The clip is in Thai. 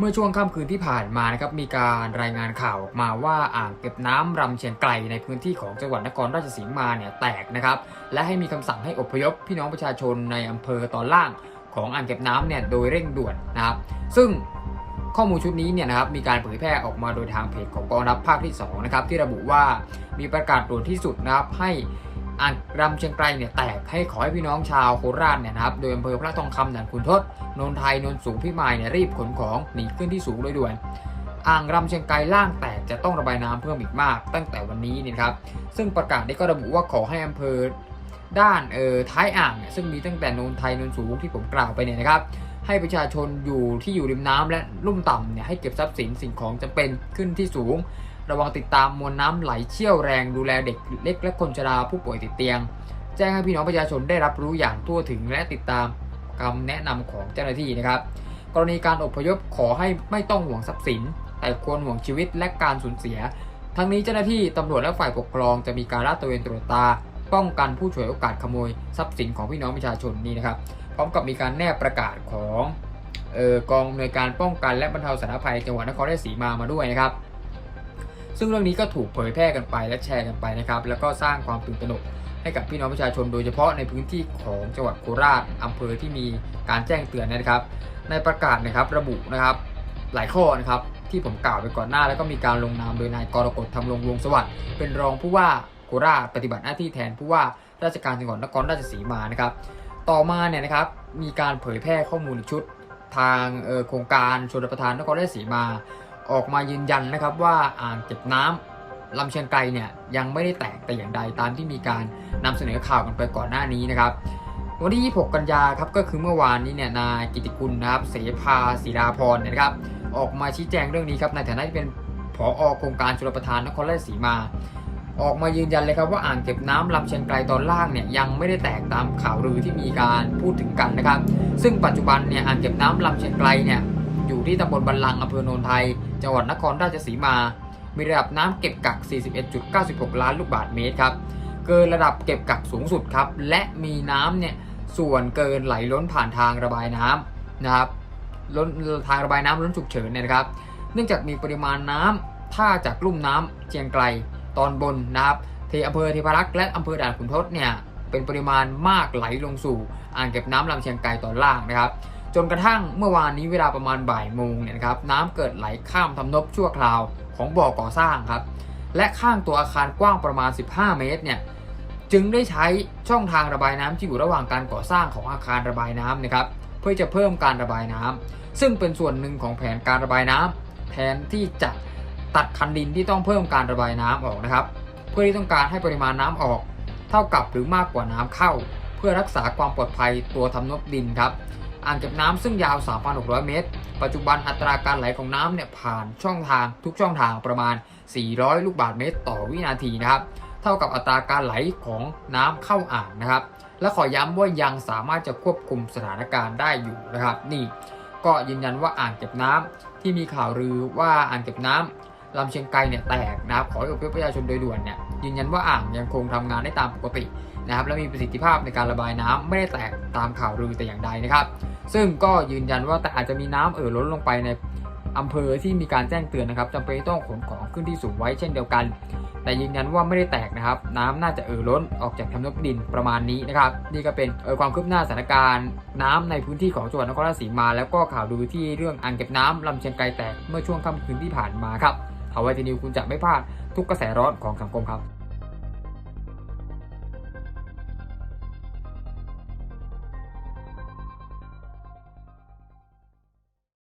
เมื่อช่วงค่ำคืนที่ผ่านมานะครับมีการรายงานข่าวออกมาว่าอ่างเก็บน้ำรำเชียงไกลในพื้นที่ของจังหวัดนครราชสีมาเนี่ยแตกนะครับและให้มีคำสั่งให้อพยพพี่น้องประชาชนในอำเภอตอนล่างของอ่างเก็บน้ำเนี่ยโดยเร่งด่วนนะครับ ซึ่งข้อมูลชุดนี้เนี่ยนะครับมีการเผยแพร่ออกมาโดยทางเพจของกองทัพภาคที่2นะครับที่ระบุว่ามีประกาศด่วนที่สุดนะครับให้ อ่างรำเชียงไกลเนี่ยแตกให้ขอให้พี่น้องชาวโคราชเนี่ยนะครับโดยอำเภอพระทองคำด่านขุนทดนนทไทยนนสูงพี่มายเนี่ยรีบขนของหนีขึ้นที่สูงโดยด่วนอ่างรำเชียงไกรล่างแตกจะต้องระบายน้ำเพิ่มอีกมาก ตั้งแต่วันนี้นี่ครับซึ่งประกาศนี้ก็ระบุว่าขอให้อำเภอด้านเออท้ายอ่างเนี่ยซึ่งมีตั้งแต่นนไทยนนสูงที่ผมกล่าวไปเนี่ยนะครับให้ประชาชนอยู่ที่อยู่ริมน้ำและลุ่มต่ำเนี่ยให้เก็บทรัพย์สินสิ่งของจำเป็นขึ้นที่สูง ระวังติดตามมวลน้ำไหลเชี่ยวแรงดูแลเด็กเล็กและคนชราผู้ป่วยติดเตียง แจ้งให้พี่น้องประชาชนได้รับรู้อย่างทั่วถึงและติดตามคำแนะนำของเจ้าหน้าที่นะครับ กรณีการอพยพขอให้ไม่ต้องห่วงทรัพย์สิน แต่ควรห่วงชีวิตและการสูญเสีย ทั้งนี้เจ้าหน้าที่ตำรวจและฝ่ายปกครองจะมีการลาดตระเวนตรวจตา ป้องกันผู้ฉวยโอกาสขโมยทรัพย์สินของพี่น้องประชาชนนี่นะครับ พร้อมกับมีการแนบประกาศของออกองอำนวยการป้องกันและบรรเทาสาธารณภัยจังหวัดนครราชสีมามาด้วยนะครับ ซึ่งเรื่องนี้ก็ถูกเผยแพร่กันไปและแชร์กันไปนะครับ แล้วก็สร้างความตื่นตระหนกให้กับพี่น้องประชาชนโดยเฉพาะในพื้นที่ของจังหวัดโคราชอำเภอที่มีการแจ้งเตือนนะครับ ในประกาศนะครับระบุนะครับ หลายข้อนะครับที่ผมกล่าวไปก่อนหน้า แล้วก็มีการลงนามโดยนายกรกฎทำรงวงสวัสดิ์เป็นรองผู้ว่าโคราชปฏิบัติหน้าที่แทนผู้ว่าราชการจังหวัดนครราชสีมานะครับ ต่อมาเนี่ยนะครับมีการเผยแพร่ข้อมูลชุดทางโครงการชนประทานนครราชสีมา ออกมายืนยันนะครับว่าอ่างเก็บน้ำลำเชียงไกรเนี่ยยังไม่ได้แตกแต่อย่างใดตามที่มีการนำเสนอข่าวกันไปก่อนหน้านี้นะครับวันที่ 26 กันยาครับก็คือเมื่อวานนี้เนี่ยนายกิติกุลนะครับเสภาศิลาพรเนยนะครับออกมาชี้แจงเรื่องนี้ครับในฐานะที่เป็นผอโครงการชลประทานนครราชสีมา ออกมายืนยันเลยครับว่าอ่างเก็บน้ำลำเชียงไกรตอนล่างเนี่ยยังไม่ได้แตกตามข่าวลือที่มีการพูดถึงกันนะครับ ซึ่งปัจจุบันเนี่ยอ่างเก็บน้ำลำเชียงไกรเนี่ย อยู่ที่ตำบลบันลังอำเภอโนนไทย จังหวัดนครราชสีมา มีระดับน้ำเก็บกัก 41.96 ล้านลูกบาศก์เมตรครับ เกินระดับเก็บกักสูงสุดครับ และมีน้ำเนี่ยส่วนเกินไหลล้นผ่านทางระบายน้ำนะครับล้นทางระบายน้ำล้นฉุกเฉินเนี่ยนะครับ เนื่องจากมีปริมาณน้ำท่าจากลุ่มน้ำเชียงไกลตอนบนนะครับเทอำเภอเทพารักษ์และอำเภอด่านขุนทดเนี่ยเป็นปริมาณมากไหลลงสู่อ่างเก็บน้ำลำเชียงไกลตอนล่างนะครับ จนกระทั่งเมื่อวานนี้เวลาประมาณบ่ายโมงเนี่ยนะครับน้ำเกิดไหลข้ามทำนบชั่วคราวของบ่อก่อสร้างครับ และข้างตัวอาคารกว้างประมาณ 15 เมตรเนี่ยจึงได้ใช้ช่องทางระบายน้ำที่อยู่ระหว่างการก่อสร้างของอาคารระบายน้ำนะครับเพื่อจะเพิ่มการระบายน้ำซึ่งเป็นส่วนหนึ่งของแผนการระบายน้ำแทนที่จะตัดคันดินที่ต้องเพิ่มการระบายน้ำออกนะครับ เพื่อที่ต้องการให้ปริมาณน้ำออก เท่ากับหรือมากกว่าน้ำเข้า เพื่อรักษาความปลอดภัยตัวทำนบดินครับ อ่างเก็บน้ำซึ่งยาว 3,600 เมตร ปัจจุบันอัตราการไหลของน้ำเนี่ยผ่านช่องทางทุกช่องทางประมาณ 400 ลูกบาศก์เมตร ต่อวินาทีนะครับ เท่ากับอัตราการไหลของน้ำเข้าอ่างนะครับ และขอย้ำว่ายังสามารถจะควบคุมสถานการณ์ได้อยู่นะครับ นี่ก็ยืนยันว่าอ่างเก็บน้ำที่มีข่าวลือว่าอ่างเก็บน้ำลำเชียงไกรเนี่ยแตกนะครับขอให้อพยพประชาชนโดยด่วนเนี่ย ยืนยันว่าอ่างยังคงทำงานได้ตามปกตินะครับและมีประสิทธิภาพในการระบายน้ำไม่ได้แตกตามข่าวลือแต่อย่างใดนะครับ ซึ่งก็ยืนยันว่าแต่อาจจะมีน้ำเอ่อล้นลงไปในอำเภอที่มีการแจ้งเตือนนะครับจำเป็นต้องขนของขึ้นที่สูงไว้เช่นเดียวกัน แต่ยืนยันว่าไม่ได้แตกนะครับ น้ำน่าจะเอ่อล้นออกจากทำนบดินประมาณนี้นะครับนี่ก็เป็นเอ่อความคืบหน้าสถานการณ์ น้ำในพื้นที่ของจังหวัดนครราชสีมา แล้วก็ข่าวดูที่เรื่องอ่างเก็บน้ำลำเชียงไกรแตกเมื่อช่วงค่ำคืนที่ผ่านมาครับ เอาไว้ทีนิวคุณจะไม่พลาดทุกกระแสร้อนของสังคมครับ